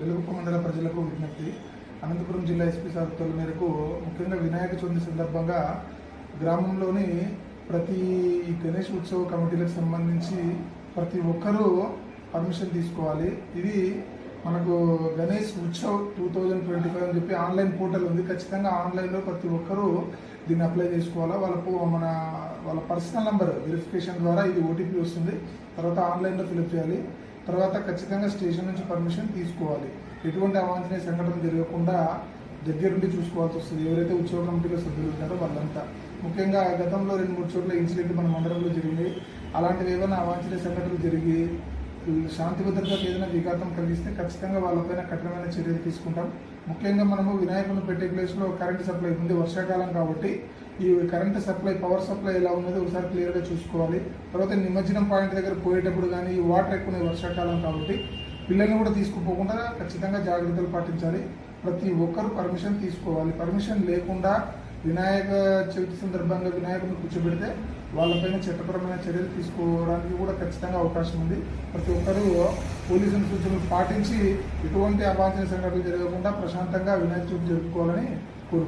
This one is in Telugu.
వెలుగుప్ప మండల ప్రజలకు విజ్ఞప్తి. అనంతపురం జిల్లా ఎస్పీ సార్ మేరకు ముఖ్యంగా వినాయక చవితి సందర్భంగా గ్రామంలోని ప్రతి గణేష్ ఉత్సవ కమిటీలకు సంబంధించి ప్రతి ఒక్కరూ పర్మిషన్ తీసుకోవాలి. ఇది మనకు Ganesh Utsav two thousand twenty five అని చెప్పి ఆన్లైన్ పోర్టల్ ఉంది. ఖచ్చితంగా ఆన్లైన్లో ప్రతి ఒక్కరూ దీన్ని అప్లై చేసుకోవాలా? వాళ్ళకు మన వాళ్ళ పర్సనల్ నెంబర్ వెరిఫికేషన్ ద్వారా ఇది ఓటీపీ వస్తుంది. తర్వాత ఆన్లైన్లో ఫిలప్ చేయాలి. తర్వాత ఖచ్చితంగా స్టేషన్ నుంచి పర్మిషన్ తీసుకోవాలి. ఎటువంటి అవాంఛనీయ సంఘటన జరగకుండా దగ్గరుండి చూసుకోవాల్సి వస్తుంది. ఎవరైతే ఉత్సవ కమిటీలో సభ్యులు ఉన్నారో వాళ్ళంతా. ముఖ్యంగా గతంలో రెండు మూడు చోట్ల ఇన్సిడెంట్ మన మండలంలో జరిగింది అలాంటివి ఏమైనా అవాంఛనీయ సంఘటనలు జరిగి శాంతి భద్రతకు ఏదైనా విఘాతం కలిగిస్తే ఖచ్చితంగా వాళ్ళపైన కఠినమైన చర్యలు తీసుకుంటాం. ముఖ్యంగా మనము వినాయకుని పెట్టే ప్లేస్లో కరెంట్ సప్లై ఉంది. వర్షాకాలం కాబట్టి ఈ కరెంట్ సప్లై పవర్ సప్లై ఎలా ఉన్నదో ఒకసారి క్లియర్గా చూసుకోవాలి. తర్వాత నిమజ్జనం పాయింట్ దగ్గర పోయేటప్పుడు కానీ ఈ వాటర్ ఎక్కువ వర్షాకాలం కాబట్టి పిల్లల్ని కూడా తీసుకుపోకుండా ఖచ్చితంగా జాగ్రత్తలు పాటించాలి. ప్రతి ఒక్కరు పర్మిషన్ తీసుకోవాలి. పర్మిషన్ లేకుండా వినాయక చవితి సందర్భంగా వినాయకుని కూర్చోబెడితే వాళ్ళపైన చట్టపరమైన చర్యలు తీసుకోవడానికి కూడా ఖచ్చితంగా అవకాశం ఉంది. ప్రతి ఒక్కరూ పోలీసుల సూచనలు పాటించి ఎటువంటి అవాంఛనీయ సంఘటనలు జరగకుండా ప్రశాంతంగా వినాయక చవితి జరుపుకోవాలని కోరుకుంటున్నాను